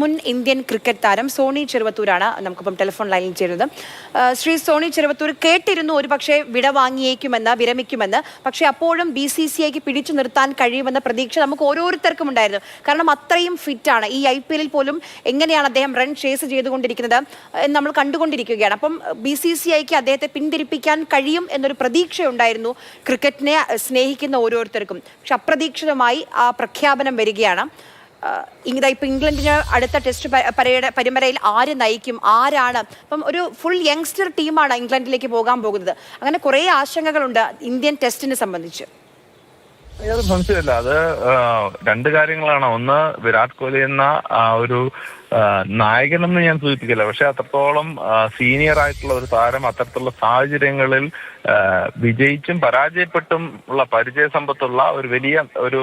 മുൻ Indian cricket താരം സോണി ചെറുവത്തൂരാണ് നമുക്കിപ്പം ടെലിഫോൺ ലൈനിൽ ചേരുന്നത്. ശ്രീ സോണി ചെറുവത്തൂർ കേട്ടിരുന്നു ഒരു പക്ഷേ വിട വാങ്ങിയേക്കുമെന്ന് വിരമിക്കുമെന്ന്. പക്ഷേ അപ്പോഴും ബി സി സി ഐക്ക് പിടിച്ചു നിർത്താൻ കഴിയുമെന്ന പ്രതീക്ഷ നമുക്ക് ഓരോരുത്തർക്കും ഉണ്ടായിരുന്നു. കാരണം അത്രയും ഫിറ്റാണ് ഈ ഐ പി എല്ലിൽ പോലും എങ്ങനെയാണ് അദ്ദേഹം റൺ ചേസ് ചെയ്തുകൊണ്ടിരിക്കുന്നത് എന്ന് നമ്മൾ കണ്ടുകൊണ്ടിരിക്കുകയാണ്. അപ്പം ബി സി സി ഐക്ക് അദ്ദേഹത്തെ പിന്തിരിപ്പിക്കാൻ കഴിയും എന്നൊരു പ്രതീക്ഷ ഉണ്ടായിരുന്നു ക്രിക്കറ്റിനെ സ്നേഹിക്കുന്ന ഓരോരുത്തർക്കും. പക്ഷെ അപ്രതീക്ഷിതമായി ആ പ്രഖ്യാപനം വരികയാണ്. ഇങ്ങനെ ഇപ്പം ഇംഗ്ലണ്ടിന് അടുത്ത ടെസ്റ്റ് പരയുടെ പരമ്പരയിൽ ആര് നയിക്കും? ആരാണ്? അപ്പം ഒരു ഫുൾ യങ്സ്റ്റർ ടീമാണ് ഇംഗ്ലണ്ടിലേക്ക് പോകാൻ പോകുന്നത്. അങ്ങനെ കുറേ ആശങ്കകളുണ്ട് ഇന്ത്യൻ ടെസ്റ്റിനെ സംബന്ധിച്ച്. യാതൊരു സംശയമില്ല. അത് രണ്ട് കാര്യങ്ങളാണ്. ഒന്ന് വിരാട് കോഹ്ലി എന്ന ഒരു നായകനെന്ന് ഞാൻ സൂചിപ്പിക്കില്ല. പക്ഷെ അത്രത്തോളം സീനിയർ ആയിട്ടുള്ള ഒരു താരം അത്തരത്തിലുള്ള സാഹചര്യങ്ങളിൽ വിജയിച്ചും പരാജയപ്പെട്ടും ഉള്ള പരിചയ സമ്പത്തുള്ള ഒരു വലിയ ഒരു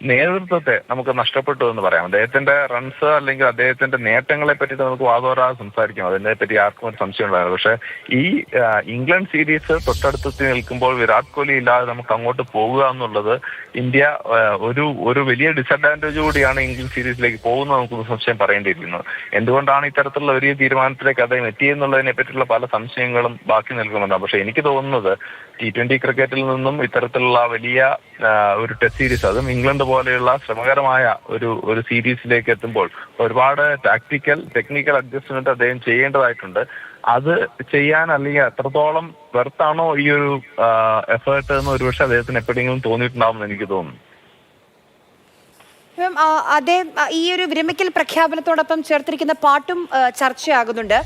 നേതൃത്വത്തെ നമുക്ക് നഷ്ടപ്പെട്ടു എന്ന് പറയാം. അദ്ദേഹത്തിന്റെ റൺസ് അല്ലെങ്കിൽ അദ്ദേഹത്തിന്റെ നേട്ടങ്ങളെ പറ്റി നമുക്ക് വാദോരാതെ സംസാരിക്കാം. അതിനെ പറ്റി ആർക്കും ഒരു സംശയം ഉണ്ടായിരുന്നു പക്ഷെ ഈ ഇംഗ്ലണ്ട് സീരീസ് തൊട്ടടുത്തെത്തി നിൽക്കുമ്പോൾ വിരാട് കോഹ്ലി ഇല്ലാതെ നമുക്ക് അങ്ങോട്ട് പോകുക എന്നുള്ളത് ഇന്ത്യ ഒരു ഒരു വലിയ ഡിസഡ്വാന്റേജ് കൂടിയാണ് ഇംഗ്ലണ്ട് സീരീസിലേക്ക് പോകുന്നത് നമുക്ക് സംശയം പറയേണ്ടിയിരിക്കുന്നത് എന്തുകൊണ്ടാണ് ഇത്തരത്തിലുള്ള വലിയ തീരുമാനത്തിലേക്ക് അദ്ദേഹം എത്തിയെന്നുള്ളതിനെ പറ്റിയുള്ള പല സംശയങ്ങളും ബാക്കി നിൽക്കുന്നുണ്ട്. പക്ഷെ എനിക്ക് തോന്നുന്നത് ടി ട്വന്റി ക്രിക്കറ്റിൽ നിന്നും ഇത്തരത്തിലുള്ള വലിയ ഒരു ടെസ്റ്റ് സീരീസ് അതും ഇംഗ്ലണ്ട് പോലെയുള്ള ശ്രമകരമായ ഒരു ഒരു സീരീസിലേക്ക് എത്തുമ്പോൾ ഒരുപാട് ടാക്ടിക്കൽ ടെക്നിക്കൽ അഡ്ജസ്റ്റ്മെന്റ് അദ്ദേഹം ചെയ്യേണ്ടതായിട്ടുണ്ട്. അത് ചെയ്യാൻ അല്ലെങ്കിൽ എത്രത്തോളം വെർത്താണോ ഈ ഒരു എഫേർട്ട് എന്ന് ഒരുപക്ഷെ അദ്ദേഹത്തിന് എപ്പോഴെങ്കിലും തോന്നിയിട്ടുണ്ടാവും എന്ന് എനിക്ക് തോന്നുന്നു. ഇപ്പം, അതേ ഈ ഒരു വിരമിക്കൽ പ്രഖ്യാപനത്തോടൊപ്പം ചേർത്തിരിക്കുന്ന പാട്ടും ചർച്ചയാകുന്നുണ്ട്.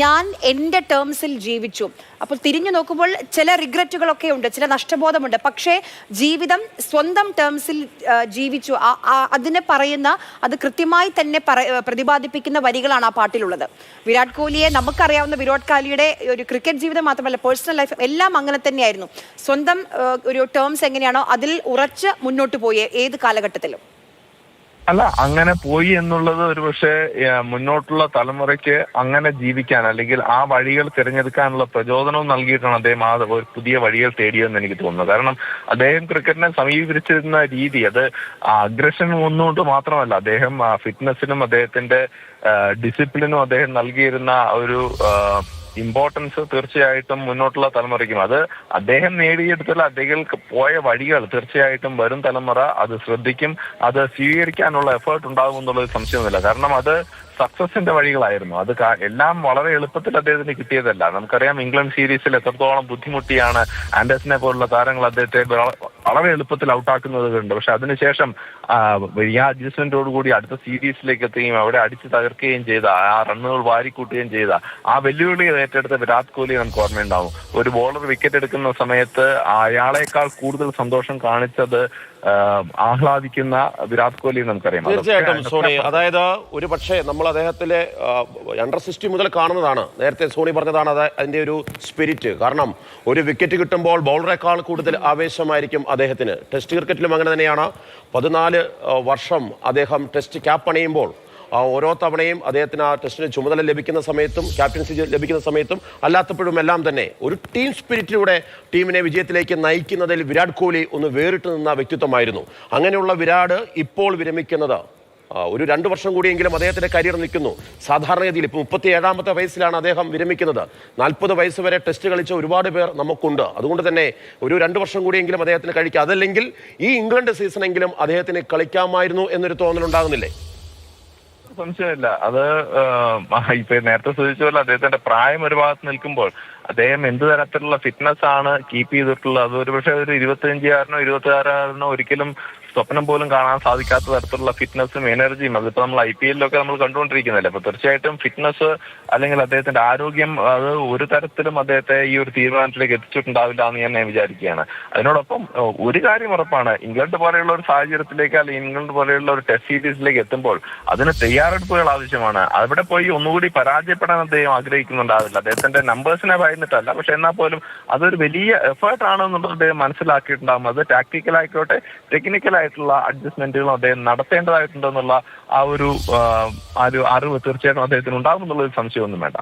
ഞാൻ എന്റെ ടേംസിൽ ജീവിച്ചു. അപ്പോൾ തിരിഞ്ഞു നോക്കുമ്പോൾ ചില റിഗ്രറ്റുകളൊക്കെ ഉണ്ട് ചില നഷ്ടബോധമുണ്ട്. പക്ഷേ ജീവിതം സ്വന്തം ടേംസിൽ ജീവിച്ചു. അതിനെ പറയുന്ന അത് കൃത്യമായി തന്നെ പ്രതിപാദിപ്പിക്കുന്ന വരികളാണ് ആ പാട്ടിലുള്ളത്. വിരാട് കോഹ്ലിയെ നമുക്കറിയാവുന്ന വിരാട് കോഹ്ലിയുടെ ഒരു ക്രിക്കറ്റ് ജീവിതം മാത്രമല്ല പേഴ്സണൽ ലൈഫ് എല്ലാം അങ്ങനെ തന്നെയായിരുന്നു. സ്വന്തം ഒരു ടേംസ് എങ്ങനെയാണോ അതിൽ ഉറച്ച് മുന്നോട്ട് പോയേ ഏത് കാലഘട്ടത്തിലും. അല്ല അങ്ങനെ പോയി എന്നുള്ളത് ഒരുപക്ഷെ പക്ഷേ മുന്നോട്ടുള്ള തലമുറയ്ക്ക് അങ്ങനെ ജീവിക്കാൻ അല്ലെങ്കിൽ ആ വഴികൾ തിരഞ്ഞെടുക്കാനുള്ള പ്രചോദനവും നൽകിയിട്ടാണ് അദ്ദേഹം ആ ഒരു പുതിയ വഴികൾ തേടിയതെന്ന് എനിക്ക് തോന്നുന്നത്. കാരണം അദ്ദേഹം ക്രിക്കറ്റിനെ സമീപിച്ചിരുന്ന രീതി അത് അഗ്രഷൻ ഒന്നുകൊണ്ട് മാത്രമല്ല അദ്ദേഹം ഫിറ്റ്നസിനും അദ്ദേഹത്തിന്റെ ഡിസിപ്ലിനും അദ്ദേഹം നൽകിയിരുന്ന ഒരു ഇമ്പോർട്ടൻസ് തീർച്ചയായിട്ടും മുന്നോട്ടുള്ള തലമുറയ്ക്കും. അത് അദ്ദേഹം നേടിയെടുത്തുള്ള അദ്ദേഹം പോയ വഴികൾ തീർച്ചയായിട്ടും വരും തലമുറ. അത് ശ്രദ്ധിക്കും. അത് സ്വീകരിക്കാനുള്ള എഫേർട്ട് ഉണ്ടാകും എന്നുള്ളത് സംശയമൊന്നുമില്ല. കാരണം അത് സക്സസിന്റെ വഴികളായിരുന്നു. അത് എല്ലാം വളരെ എളുപ്പത്തിൽ അദ്ദേഹത്തിന് കിട്ടിയതല്ല. നമുക്കറിയാം ഇംഗ്ലണ്ട് സീരീസിൽ എത്രത്തോളം ബുദ്ധിമുട്ടിയാണ് ആൻഡേഴ്സിനെ പോലുള്ള താരങ്ങൾ അദ്ദേഹത്തെ വളരെ എളുപ്പത്തിൽ ഔട്ടാക്കുന്നത് കണ്ടു. പക്ഷെ അതിനുശേഷം വലിയ അഡ്ജസ്റ്റ്മെന്റോട് കൂടി അടുത്ത സീരീസിലേക്ക് എത്തുകയും അവിടെ അടിച്ചു തകർക്കുകയും ചെയ്ത ആ റണ്ണുകൾ വാരിക്കൂട്ടുകയും ചെയ്ത ആ വെല്ലുവിളി ഏറ്റെടുത്ത വിരാട് കോഹ്ലി നമുക്ക് ഓർമ്മയുണ്ടാവും. ഒരു ബോളർ വിക്കറ്റ് എടുക്കുന്ന സമയത്ത് അയാളെക്കാൾ കൂടുതൽ സന്തോഷം കാണിച്ചത് ആഹ്ലാദിക്കുന്ന വിരാട് കോഹ്ലി നമുക്കറിയാം. തീർച്ചയായിട്ടും സോണി. അതായത് ഒരു പക്ഷേ നമ്മൾ അദ്ദേഹത്തിലെ അണ്ടർ സിക്സ്റ്റി മുതൽ കാണുന്നതാണ്. നേരത്തെ സോണി പറഞ്ഞതാണ് അത് അതിന്റെ ഒരു സ്പിരിറ്റ് കാരണം ഒരു വിക്കറ്റ് കിട്ടുമ്പോൾ ബൗളറേക്കാൾ കൂടുതൽ ആവേശമായിരിക്കും അദ്ദേഹത്തിന്. ടെസ്റ്റ് ക്രിക്കറ്റിലും അങ്ങനെ തന്നെയാണ്. പതിനാല് വർഷം അദ്ദേഹം ടെസ്റ്റ് ക്യാപ്പ് അണിയുമ്പോൾ ഓരോ തവണയും അദ്ദേഹത്തിന് ആ ടെസ്റ്റിന് ചുമതല ലഭിക്കുന്ന സമയത്തും ക്യാപ്റ്റൻസി ലഭിക്കുന്ന സമയത്തും അല്ലാത്തപ്പോഴും എല്ലാം തന്നെ ഒരു ടീം സ്പിരിറ്റിലൂടെ ടീമിനെ വിജയത്തിലേക്ക് നയിക്കുന്നതിൽ വിരാട് കോഹ്ലി ഒന്ന് വേറിട്ട് നിന്ന വ്യക്തിത്വമായിരുന്നു. അങ്ങനെയുള്ള വിരാട് ഇപ്പോൾ വിരമിക്കുന്നത് ഒരു രണ്ട് വർഷം കൂടിയെങ്കിലും അദ്ദേഹത്തിന്റെ കരിയർ നിൽക്കുന്നു. സാധാരണഗതിയിൽ ഇപ്പോൾ മുപ്പത്തി ഏഴാമത്തെ വയസ്സിലാണ് അദ്ദേഹം വിരമിക്കുന്നത്. നാൽപ്പത് വയസ്സ് വരെ ടെസ്റ്റ് കളിച്ച ഒരുപാട് പേർ നമുക്കുണ്ട്. അതുകൊണ്ട് തന്നെ ഒരു രണ്ട് വർഷം കൂടിയെങ്കിലും അദ്ദേഹത്തിന് കഴിക്കുക അതല്ലെങ്കിൽ ഈ ഇംഗ്ലണ്ട് സീസണെങ്കിലും അദ്ദേഹത്തിന് കളിക്കാമായിരുന്നു എന്നൊരു തോന്നലുണ്ടാകുന്നില്ലേ? സംശയമില്ല. അത് ഇപ്പൊ നേരത്തെ സൂചിച്ച പോലെ അദ്ദേഹത്തിന്റെ പ്രായം ഒരു ഭാഗത്ത് നിൽക്കുമ്പോൾ അദ്ദേഹം എന്ത് തരത്തിലുള്ള ഫിറ്റ്നസ് ആണ് കീപ്പ് ചെയ്തിട്ടുള്ളത്? അത് ഒരുപക്ഷെ ഒരു ഇരുപത്തിയഞ്ചുകാരനോ ഇരുപത്തിയാറുകാരനോ ഒരിക്കലും സ്വപ്നം പോലും കാണാൻ സാധിക്കാത്ത തരത്തിലുള്ള ഫിറ്റ്നസും എനർജിയും അതിപ്പോ നമ്മൾ ഐ പി എല്ലിലൊക്കെ നമ്മൾ കണ്ടുകൊണ്ടിരിക്കുന്നില്ല? അപ്പൊ തീർച്ചയായിട്ടും ഫിറ്റ്നസ് അല്ലെങ്കിൽ അദ്ദേഹത്തിന്റെ ആരോഗ്യം അത് ഒരു തരത്തിലും അദ്ദേഹത്തെ ഈ ഒരു തീരുമാനത്തിലേക്ക് എത്തിച്ചിട്ടുണ്ടാവില്ല എന്ന് ഞാൻ വിചാരിക്കുകയാണ്. അതിനോടൊപ്പം ഒരു കാര്യം ഉറപ്പാണ്. ഇംഗ്ലണ്ട് പോലെയുള്ള ഒരു സാഹചര്യത്തിലേക്ക് അല്ലെങ്കിൽ ഇംഗ്ലണ്ട് പോലെയുള്ള ഒരു ടെസ്റ്റ് സീരീസിലേക്ക് എത്തുമ്പോൾ അതിന് തയ്യാറെടുപ്പുകൾ ആവശ്യമാണ്. അവിടെ പോയി ഒന്നുകൂടി പരാജയപ്പെടാൻ അദ്ദേഹം ആഗ്രഹിക്കുന്നുണ്ടാവില്ല. അദ്ദേഹത്തിന്റെ നമ്പേഴ്സിനെ ഭയന്നിട്ടല്ല. പക്ഷെ എന്നാൽ പോലും അതൊരു വലിയ എഫേർട്ട് ആണെന്നുള്ളത് അദ്ദേഹം മനസ്സിലാക്കിയിട്ടുണ്ടാകും അത് ടാക്ടിക്കൽ ആയിക്കോട്ടെ ടെക്നിക്കൽ ആയിട്ടുള്ള അഡ്ജസ്റ്റ്മെന്റുകളും അദ്ദേഹം നടത്തേണ്ടതായിട്ടുണ്ടെന്നുള്ള ആ ഒരു ആ, ഒരു അറിവ് തീർച്ചയായിട്ടും അദ്ദേഹത്തിന് ഉണ്ടാകും എന്നുള്ളൊരു സംശയമൊന്നും വേണ്ട.